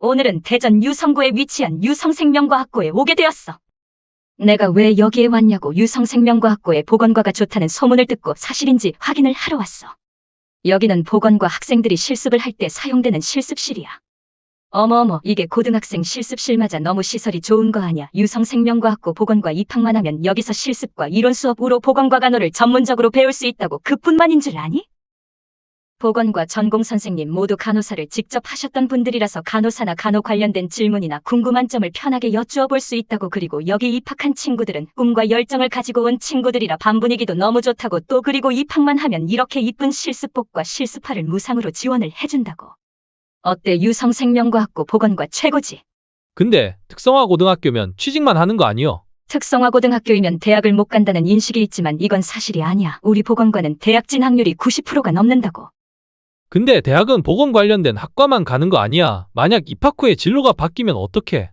오늘은 대전 유성구에 위치한 유성생명과학고에 오게 되었어. 내가 왜 여기에 왔냐고 유성생명과학고에 보건과가 좋다는 소문을 듣고 사실인지 확인을 하러 왔어. 여기는 보건과 학생들이 실습을 할 때 사용되는 실습실이야. 어머어머, 이게 고등학생 실습실마저 너무 시설이 좋은 거 아냐. 유성생명과학고 보건과 입학만 하면 여기서 실습과 이론 수업으로 보건과 간호를 전문적으로 배울 수 있다고 그뿐만인 줄 아니? 보건과 전공 선생님 모두 간호사를 직접 하셨던 분들이라서 간호사나 간호 관련된 질문이나 궁금한 점을 편하게 여쭈어 볼 수 있다고 그리고 여기 입학한 친구들은 꿈과 열정을 가지고 온 친구들이라 반 분위기도 너무 좋다고 또 그리고 입학만 하면 이렇게 이쁜 실습복과 실습화를 무상으로 지원을 해준다고. 어때 유성생명과학고 보건과 최고지? 근데 특성화 고등학교면 취직만 하는 거 아니요? 특성화 고등학교이면 대학을 못 간다는 인식이 있지만 이건 사실이 아니야. 우리 보건과는 대학 진학률이 90%가 넘는다고. 근데 대학은 보건 관련된 학과만 가는 거 아니야? 만약 입학 후에 진로가 바뀌면 어떡해?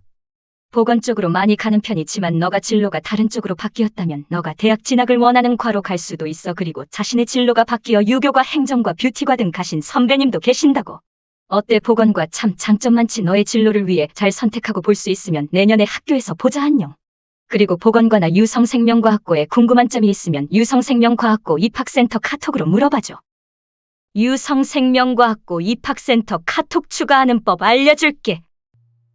보건 쪽으로 많이 가는 편이지만 너가 진로가 다른 쪽으로 바뀌었다면 너가 대학 진학을 원하는 과로 갈 수도 있어. 그리고 자신의 진로가 바뀌어 유교과 행정과 뷰티과 등 가신 선배님도 계신다고. 어때 보건과 참 장점 많지 너의 진로를 위해 잘 선택하고 볼 수 있으면 내년에 학교에서 보자 안녕. 그리고 보건과나 유성생명과학고에 궁금한 점이 있으면 유성생명과학고 입학센터 카톡으로 물어봐줘. 유성생명과학고 입학센터 카톡 추가하는 법 알려줄게.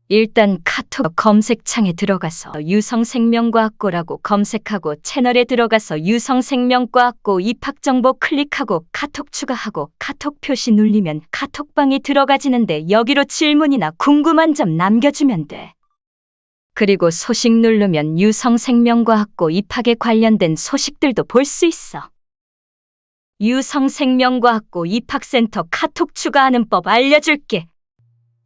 일단 카톡 검색창에 들어가서 유성생명과학고라고 검색하고 채널에 들어가서 유성생명과학고 입학정보 클릭하고 카톡 추가하고 카톡 표시 눌리면 카톡방이 들어가지는데 여기로 질문이나 궁금한 점 남겨주면 돼. 그리고 소식 누르면 유성생명과학고 입학에 관련된 소식들도 볼 수 있어. 유성생명과학고 입학센터 카톡 추가하는 법 알려줄게.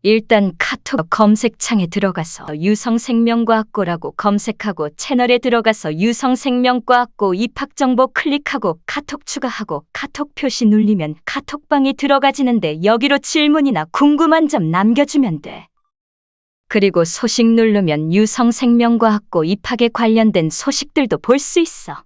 일단 카톡 검색창에 들어가서 유성생명과학고라고 검색하고 채널에 들어가서 유성생명과학고 입학정보 클릭하고 카톡 추가하고 카톡 표시 눌리면 카톡방이 들어가지는데 여기로 질문이나 궁금한 점 남겨주면 돼. 그리고 소식 누르면 유성생명과학고 입학에 관련된 소식들도 볼 수 있어.